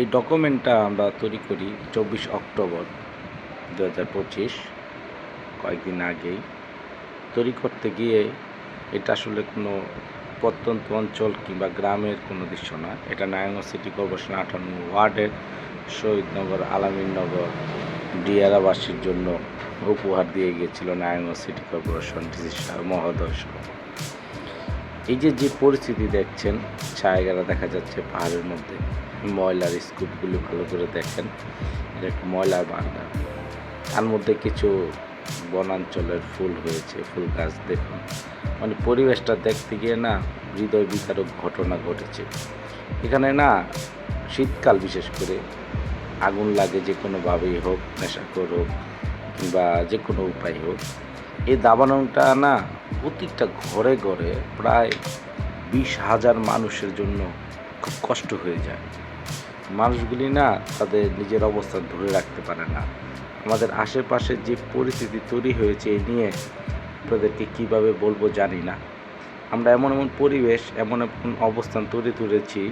এই ডকুমেন্টটা আমরা তৈরি করি চব্বিশ অক্টোবর দু হাজার পঁচিশ, কয়েকদিন আগেই তৈরি করতে গিয়ে এটা আসলে কোনো প্রত্যন্ত অঞ্চল কিংবা গ্রামের কোনো দৃশ্য না এটা নারায়ণগঞ্জ সিটি কর্পোরেশন আঠান্ন ওয়ার্ডের শহীদনগর আলামিননগর ডিয়ারাবাসীর জন্য উপহার দিয়ে গিয়েছিল নারায়ণগঞ্জ সিটি কর্পোরেশন ডিসি মহোদয়। এই যে যে পরিস্থিতি দেখছেন ছায়াগারা দেখা যাচ্ছে পাহাড়ের মধ্যে। ময়লার স্কুপগুলো ভালো করে দেখেন। একটা ময়লার ভান্ডার তার মধ্যে কিছু বনাঞ্চলের ফুল হয়েছে, ফুল গাছ দেখুন। মানে পরিবেশটা দেখতে গিয়ে না, হৃদয় বিকারক ঘটনা ঘটেছে। এখানে না, শীতকাল বিশেষ করে। আগুন লাগে যে কোনোভাবেই হোক নেশাকর হোক, কিংবা যে কোনো উপায় হোক। এই দাবাননটা না প্রত্যেকটা ঘরে ঘরে প্রায় বিশ হাজার মানুষের জন্য খুব কষ্ট হয়ে যায়। মানুষগুলি না তাদের নিজের অবস্থান ধরে রাখতে পারে না। আমাদের আশেপাশে যে পরিস্থিতি তৈরি হয়েছে এই নিয়ে আপনাদেরকে কীভাবে বলব জানি না। আমরা এমন এমন পরিবেশ, এমন এমন অবস্থান তৈরি তুলেছি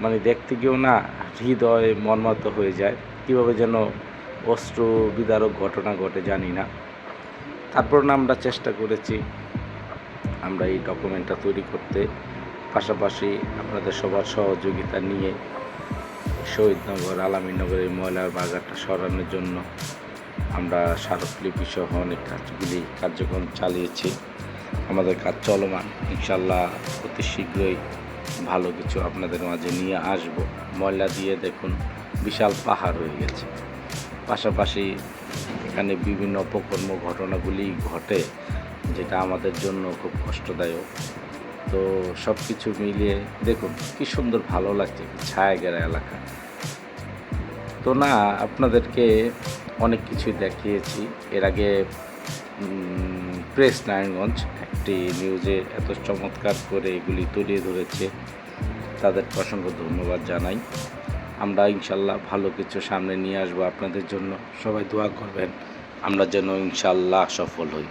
মানে দেখতে গিয়েও না হৃদয় মর্মাহত হয়ে যায়। কীভাবে যেন অস্ত্র বিদারক ঘটনা ঘটে জানি না। তারপর না আমরা চেষ্টা করেছি আমরা এই ডকুমেন্টটা তৈরি করতে। পাশাপাশি আপনাদের সবার সহযোগিতা নিয়ে শহীদনগর আলামিনগরের ময়লার বাজারটা সরানোর জন্য আমরা স্মারকলিপি সহ অনেক কাজগুলি, কার্যক্রম চালিয়েছি। আমাদের কাজ চলমান। ইনশাল্লাহ অতি শীঘ্রই ভালো কিছু আপনাদের মাঝে নিয়ে আসব। ময়লা দিয়ে দেখুন, বিশাল পাহাড় হয়ে গেছে। পাশাপাশি এখানে বিভিন্ন অপকর্ম ঘটনাগুলি ঘটে, যেটা আমাদের জন্য খুব কষ্টদায়ক। তো সব কিছু মিলিয়ে দেখুন, কি সুন্দর ভালো লাগছে ছায়াগেরা এলাকা। তো না, আপনাদেরকে অনেক কিছুই দেখিয়েছি। এর আগে প্রেস নারায়ণগঞ্জ একটি নিউজে এত চমৎকার করে এগুলি তুলিয়ে ধরেছে। তাদের অসংখ্য ধন্যবাদ জানাই। আমরা ইনশাল্লাহ ভালো কিছু সামনে নিয়ে আসব আপনাদের জন্য। সবাই দোয়া করবেন, আমরা যেন ইনশাল্লাহ সফল হই।